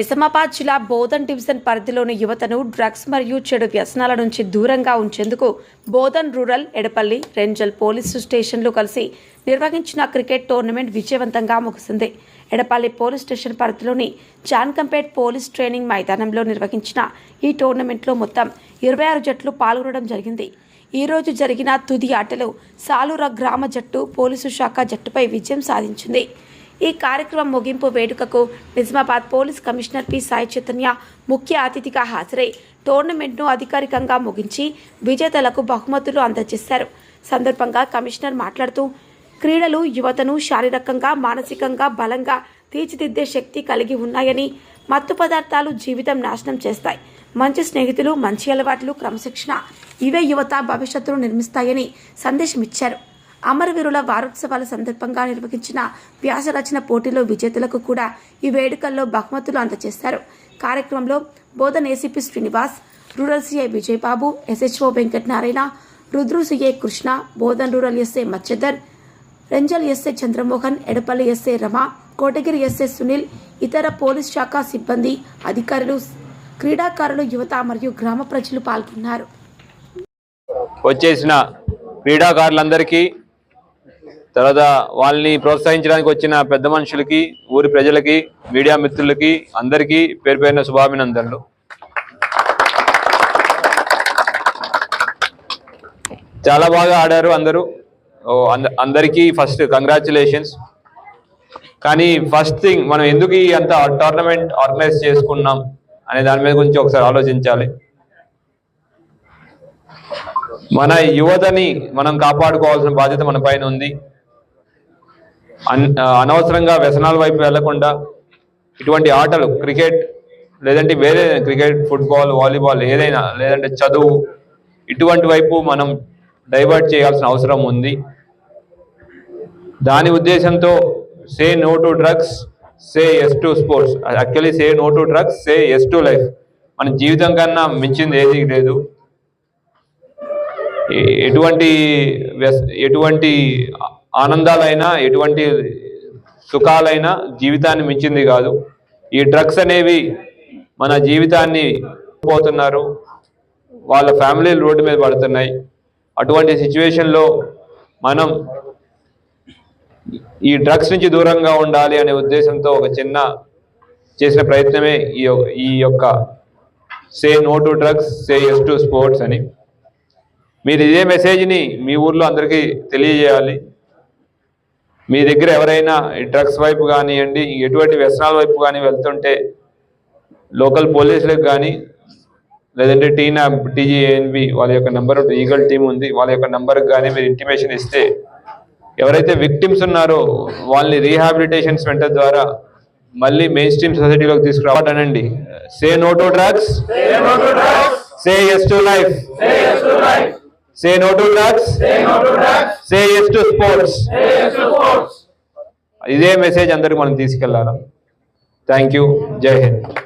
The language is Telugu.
నిజామాబాద్ జిల్లా బోధన్ డివిజన్ పరిధిలోని యువతను డ్రగ్స్ మరియు చెడు వ్యసనాల నుంచి దూరంగా ఉంచేందుకు బోధన్ రూరల్ ఎడపల్లి రెంజల్ పోలీసు స్టేషన్లు కలిసి నిర్వహించిన క్రికెట్ టోర్నమెంట్ విజయవంతంగా ముగిసింది. ఎడపల్లి పోలీస్ స్టేషన్ పరిధిలోని జాన్కంపేట్ పోలీస్ ట్రైనింగ్ మైదానంలో నిర్వహించిన ఈ టోర్నమెంట్లో మొత్తం ఇరవై ఆరు జట్లు పాల్గొనడం జరిగింది. ఈ రోజు జరిగిన తుది ఆటలో సాలూర గ్రామ జట్టు పోలీసు శాఖ జట్టుపై విజయం సాధించింది. ఈ కార్యక్రమం ముగింపు వేడుకకు Nizamabad police commissioner P. Sai Chaitanya ముఖ్య అతిథిగా హాజరై టోర్నమెంట్ను అధికారికంగా ముగించి విజేతలకు బహుమతులు అందజేశారు. సందర్భంగా కమిషనర్ మాట్లాడుతూ క్రీడలు యువతను శారీరకంగా మానసికంగా బలంగా తీర్చిదిద్దే శక్తి కలిగి ఉన్నాయని మత్తు పదార్థాలు జీవితం నాశనం చేస్తాయి. మంచి స్నేహితులు మంచి అలవాట్లు క్రమశిక్షణ. ఇవే యువత భవిష్యత్తును నిర్మిస్తాయని సందేశం ఇచ్చారు అమరవీరుల వారోత్సవాల సందర్భంగా నిర్వహించిన వ్యాస రచన పోటీలో విజేతలకు కూడా ఈ వేడుకల్లో బహుమతులు అందజేశారు. కార్యక్రమంలో Bodhan ACP Srinivas rural CI Vijayababu SHO Venkatanarayana Rudru CI Krishna Bodhan rural SA Macchadar Renjal SA Chandramohan Edapalli SA Rama Kotagiri SA Sunil ఇతర పోలీస్ శాఖ సిబ్బంది అధికారులు క్రీడాకారులు యువత మరియు గ్రామ ప్రజలు పాల్గొన్నారు. వచ్చేసిన క్రీడాకారులందరికీ తర్వాత వాళ్ళని ప్రోత్సహించడానికి వచ్చిన పెద్ద మనుషులకి ఊరి ప్రజలకి మీడియా మిత్రులకి అందరికీ పేరు పేరిన శుభాభినందనలు. చాలా బాగా ఆడారు అందరూ. ఓ, అంద- అందరికీ ఫస్ట్ కంగ్రాచులేషన్స్ కానీ ఫస్ట్ థింగ్ మనం ఎందుకు అంత టోర్నమెంట్ ఆర్గనైజ్ చేసుకున్నాం అనే దాని మీద గురించి ఒకసారి ఆలోచించాలి. మన యువతని మనం కాపాడుకోవాల్సిన బాధ్యత మన పైన ఉంది. అనవసరంగా వ్యసనాల వైపు వెళ్ళకుండా ఇటువంటి ఆటలు క్రికెట్ లేదంటే వేరే క్రికెట్ ఫుట్బాల్ వాలీబాల్ ఏదైనా లేదంటే చదువు ఇటువంటి వైపు మనం డైవర్ట్ చేయాల్సిన అవసరం ఉంది. దాని ఉద్దేశంతో say no to drugs say yes to sports actually say no to drugs say yes to life. మన జీవితం కన్నా మించింది ఏది లేదు. ఎటువంటి ఎటువంటి ఆనందాలైనా ఎటువంటి సుఖాలైనా జీవితాన్ని మించింది కాదు. ఈ డ్రగ్స్ అనేవి మన జీవితాన్ని పోతున్నారు. వాళ్ళ ఫ్యామిలీలు రోడ్డు మీద పడుతున్నాయి. అటువంటి సిచ్యువేషన్లో మనం ఈ డ్రగ్స్ నుంచి దూరంగా ఉండాలి అనే ఉద్దేశంతో ఒక చిన్న చేసిన ప్రయత్నమే ఈ ఈ యొక్క say no to drugs say yes to sports అని. మీరు ఇదే మెసేజ్ని మీ ఊర్లో అందరికీ తెలియజేయాలి. మీ దగ్గర ఎవరైనా ఈ డ్రగ్స్ వైపు కానివ్వండి ఎటువంటి వ్యసనాల వైపు కానీ వెళ్తుంటే లోకల్ పోలీసులకు కానీ లేదంటే టీనా టీజీఏఎన్బి వాళ్ళ యొక్క నెంబర్ ఈగల్ టీం ఉంది వాళ్ళ యొక్క నెంబర్కి కానీ మీరు ఇంటిమేషన్ ఇస్తే ఎవరైతే విక్టిమ్స్ ఉన్నారో వాళ్ళని రీహాబిలిటేషన్ సెంటర్ ద్వారా మళ్ళీ మెయిన్ స్ట్రీమ్ సొసైటీలోకి తీసుకురావటానండి. Say no to drugs say yes to life say no to drugs say yes to sports ఇదే మెసేజ్ అందరికి మనం తీసుకెళ్ళాలి థ్యాంక్ యూ జై హింద్